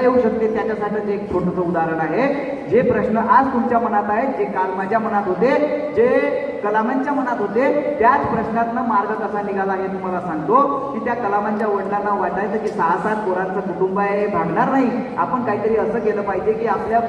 येऊ शकते? त्याच्यासाठी एक छोटंसं उदाहरण आहे. जे प्रश्न आज तुमच्या मनात आहेत जे काल माझ्या मनात होते जे कलामांच्या मनात होते. त्याच प्रश्नातनं मार्ग कसा निघाला हे तुम्हाला सांगतो. की त्या कलामांच्या वडिलांना वाटायचं की सहा सात पोरांचं कुटुंब आहे हे भागणार नाही. आपण काहीतरी असं केलं पाहिजे की आपल्या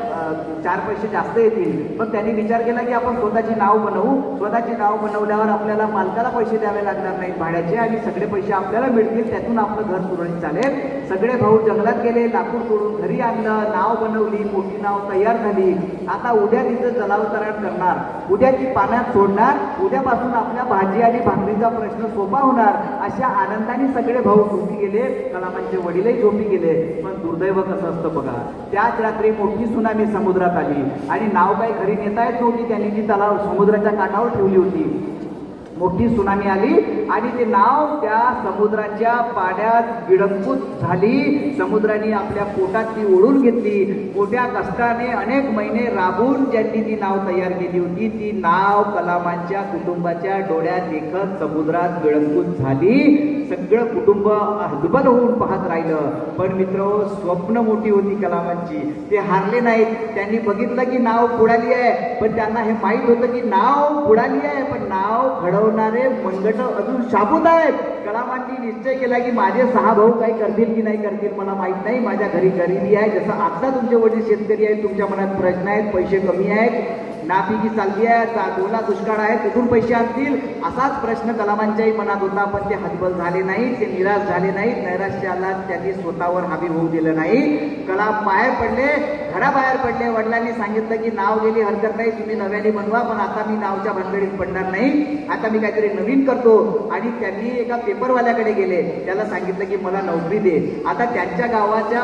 चार पैसे जास्त येतील. पण त्यांनी विचार केला की आपण स्वतःची नाव बनवू. स्वतःची नाव बनवल्यावर आपल्याला मालकाला पैसे द्यावे लागणार नाहीत. भाड्याचे आणि सगळे पैसे आपल्याला मिळतील. त्यातून आपलं घर सुरळीत चालेल. सगळे भाऊ जंगलात गेले लाकूड तोडून घरी आणलं नाव बनवली मोठी नाव तयार झाली. आता उद्या तिचं जलावतरण करणार. उद्या ती पाण्यात सोडणार. उद्यापासून आपल्या भाजी आणि भाकरीचा प्रश्न सोपा होणार. अशा आनंदाने सगळे भाऊ झोपी गेले कलामांचे वडीलही झोपी गेले. पण दुर्दैव कसं असतं बघा त्याच रात्री मोठी सुनामी समुद्रात आली. आणि नाव काही घरी नेता येत नव्हती त्यांनी ती तलाव समुद्राच्या काठावर ठेवली होती. मोठी सुनामी आली आणि ते नाव त्या समुद्राच्या पाण्यात विडंकूत झाली. समुद्राने आपल्या पोटात ती ओढून घेतली. मोठ्या कष्टाने अनेक महिने राबून ज्यांनी ती नाव तयार केली होती ती नाव कलामांच्या कुटुंबाच्या डोळ्यात देखत समुद्रात विडंकूत झाली. सगळं कुटुंब हतबल होऊन पाहत राहिलं. पण मित्र स्वप्न मोठी होती कलामांची. ते हारले नाहीत. त्यांनी बघितलं की नाव बुडाली आहे. पण त्यांना हे माहीत होतं की नाव बुडाली आहे. पण नाव घडवणारे मनगट अजून शाबूत आहेत. कलामांनी निश्चय केला की माझे सहा भाऊ काही करतील की नाही करतील मला माहीत नाही. माझ्या घरी गरिबी आहे. जसं आता तुमचे वडील शेतकरी आहेत तुमच्या मनात प्रश्न आहेत पैसे कमी आहेत. नापिकी चालली आहे चा- दुष्काळ आहे कुठून पैसे आणतील? असाच प्रश्न कलामांच्याही मनात होता पण ते हतबल झाले नाही ते निराश झाले नाहीत. नैराश्याला त्यांनी स्वतःवर हावी होऊ दिलं नाही. कलाम बाहेर पडले घराबाहेर पडले. वडिलांनी सांगितलं की नाव गेली हरकत नाही तुम्ही नव्याने बनवा पण आता मी नावच्या भानगडीत पडणार नाही. आता मी काहीतरी नवीन करतो. आणि त्यांनी एका पेपरवाल्याकडे गेले. त्याला सांगितलं की मला नोकरी दे. आता त्यांच्या गावाच्या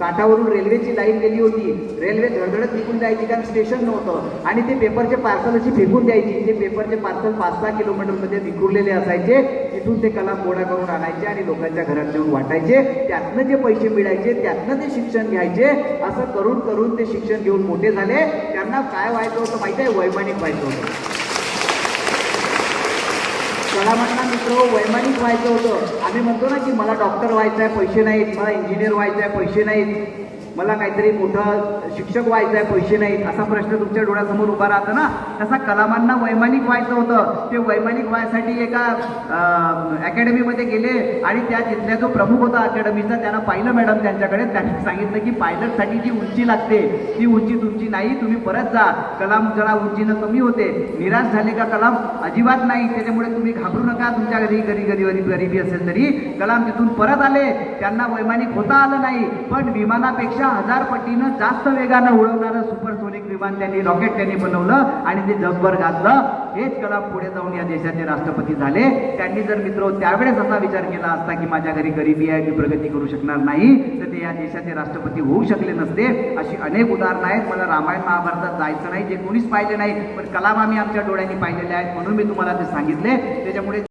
काठावरून रेल्वेची लाईन गेली होती. रेल्वे धडधडत निघून जायची कारण स्टेशन नव्हतं. आणि ते पेपरचे पार्सल अशी फेकून द्यायची. जे पेपरचे पार्सल पाच सहा किलोमीटरमध्ये विखुरलेले असायचे तिथून ते कला गोळा करून आणायचे आणि लोकांच्या घरात नेऊन वाटायचे. त्यातनं जे पैसे मिळायचे त्यातनं ते शिक्षण घ्यायचे. असं करून करून ते शिक्षण घेऊन मोठे झाले. त्यांना काय व्हायचं होतं माहिती आहे वैमानिक व्हायचं होतं. कलामांना मित्र वैमानिक व्हायचं होतं. आम्ही म्हणतो ना की मला डॉक्टर व्हायचं आहे पैसे नाहीत. मला इंजिनियर व्हायचं आहे पैसे नाहीत. मला काहीतरी मोठं शिक्षक व्हायचं आहे पैसे नाहीत असा प्रश्न तुमच्या डोळ्यासमोर उभा राहतो ना? तसा कलामांना वैमानिक व्हायचं होतं. ते वैमानिक व्हायसाठी एका अकॅडमीमध्ये गेले आणि त्या तिथल्या जो प्रमुख होता अकॅडमीचा त्यांना पाहिलं मॅडम त्यांच्याकडे. त्यांनी सांगितलं की पायलटसाठी जी उंची लागते ती उंची तुमची नाही तुम्ही परत जा. कलाम जरा उंचीनं कमी होते. निराश झाले का कलाम? अजिबात नाही. त्याच्यामुळे तुम्ही घाबरू नका. तुमच्या घरी घरी गरीब गरिबी असेल तरी कलाम तिथून परत आले. त्यांना वैमानिक होता आलं नाही. पण विमानापेक्षा हजार पटीनं जास्त वेगानं उडवणारं सुपरसोनिक विमान त्यांनी रॉकेट त्यांनी बनवलं आणि ते जगभर गाजलं. हेच कलाम पुढे जाऊन या देशाचे राष्ट्रपती झाले. त्यांनी जर मित्र त्यावेळेस असा विचार केला असता की माझ्या घरी गरिबी आहे मी प्रगती करू शकणार नाही तर ते या देशाचे राष्ट्रपती होऊ शकले नसते. अशी अनेक उदाहरणं आहेत. मला रामायण महाभारतात जायचं नाही जे कोणीच पाहिले नाही पण कलाम आम्ही आमच्या डोळ्यांनी पाहिलेले आहेत म्हणून मी तुम्हाला ते सांगितले. त्याच्यामुळे